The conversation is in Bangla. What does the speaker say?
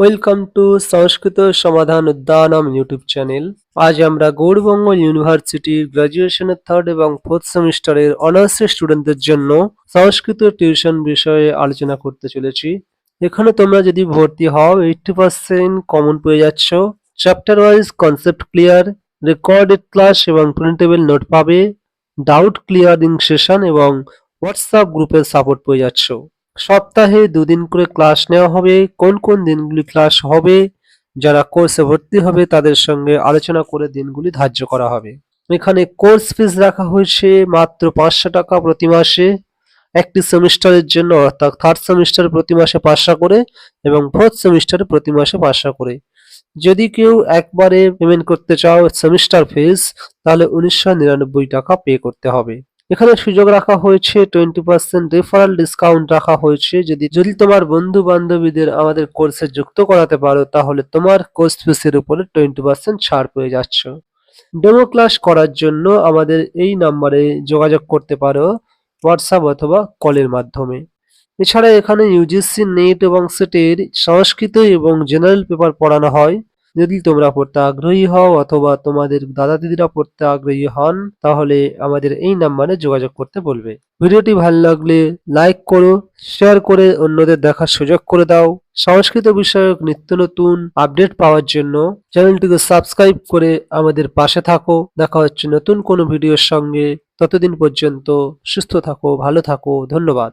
ওয়েলকাম টু সংস্কৃত সমাধান উদ্যানম ইউটিউব চ্যানেল আজ আমরা গৌড়বঙ্গ ইউনিভার্সিটির গ্রাজুয়েশনের থার্ড এবং ফোর্থ সেমিস্টারের অনার্সের স্টুডেন্টদের জন্য সংস্কৃত টিউশন বিষয়ে আলোচনা করতে চলেছি। এখানে তোমরা যদি ভর্তি হও এইটটি পার্সেন্ট কমন পেয়ে যাচ্ছ। Chapter wise concept clear recorded class এবং প্রিন্টেবল নোট পাবে। ডাউট ক্লিয়ারিং সেশন এবং হোয়াটসঅ্যাপ গ্রুপের সাপোর্ট পেয়ে যাচ্ছ। সপ্তাহে দুদিন করে ক্লাস নেওয়া হবে। কোন কোন দিনগুলি ক্লাস হবে? যারা কোর্সে ভর্তি হবে, তাদের সঙ্গে আলোচনা করে দিনগুলি ধার্য করা হবে। এখানে কোর্স ফিস রাখা হয়েছে মাত্র পাঁচশো টাকা প্রতি মাসে। একটি সেমিস্টারের জন্য, অর্থাৎ থার্ড সেমিস্টার প্রতি মাসে পাঁচশো করে এবং ফোর্থ সেমিস্টারে প্রতি মাসে পাঁচশো করে। যদি কেউ একবারে পেমেন্ট করতে চাও সেমিস্টার ফিস তাহলে উনিশশো নিরানব্বই টাকা পে করতে হবে। এখানে সুযোগ রাখা হয়েছে টোয়েন্টি পার্সেন্ট রেফারেল ডিসকাউন্ট রাখা হয়েছে। যদি যদি তোমার বন্ধু বান্ধবীদের আমাদের কোর্সে যুক্ত করাতে পারো, তাহলে তোমার কোর্স ফিসের উপরে টোয়েন্টি পার্সেন্ট ছাড় পেয়ে যাচ্ছ। ডেমো ক্লাস করার জন্য আমাদের এই নাম্বারে যোগাযোগ করতে পারো হোয়াটসঅ্যাপ অথবা কলের মাধ্যমে। এছাড়া এখানে ইউজিসি নেট এবং সেটের সংস্কৃত এবং জেনারেল পেপার পড়ানো হয়। যদি তোমরা পড়তে আগ্রহী হও অথবা তোমাদের দাদা দিদিরা পড়তে আগ্রহী হন, তাহলে আমাদের এই নাম্বারে যোগাযোগ করতে বলবে। ভিডিওটি ভালো লাগলে লাইক করো, শেয়ার করে অন্যদের দেখার সুযোগ করে দাও। সংস্কৃত বিষয়ক নিত্য নতুন আপডেট পাওয়ার জন্য চ্যানেলটিকে সাবস্ক্রাইব করে আমাদের পাশে থাকো। দেখা হচ্ছে নতুন কোনো ভিডিওর সঙ্গে। ততদিন পর্যন্ত সুস্থ থাকো, ভালো থাকো, ধন্যবাদ।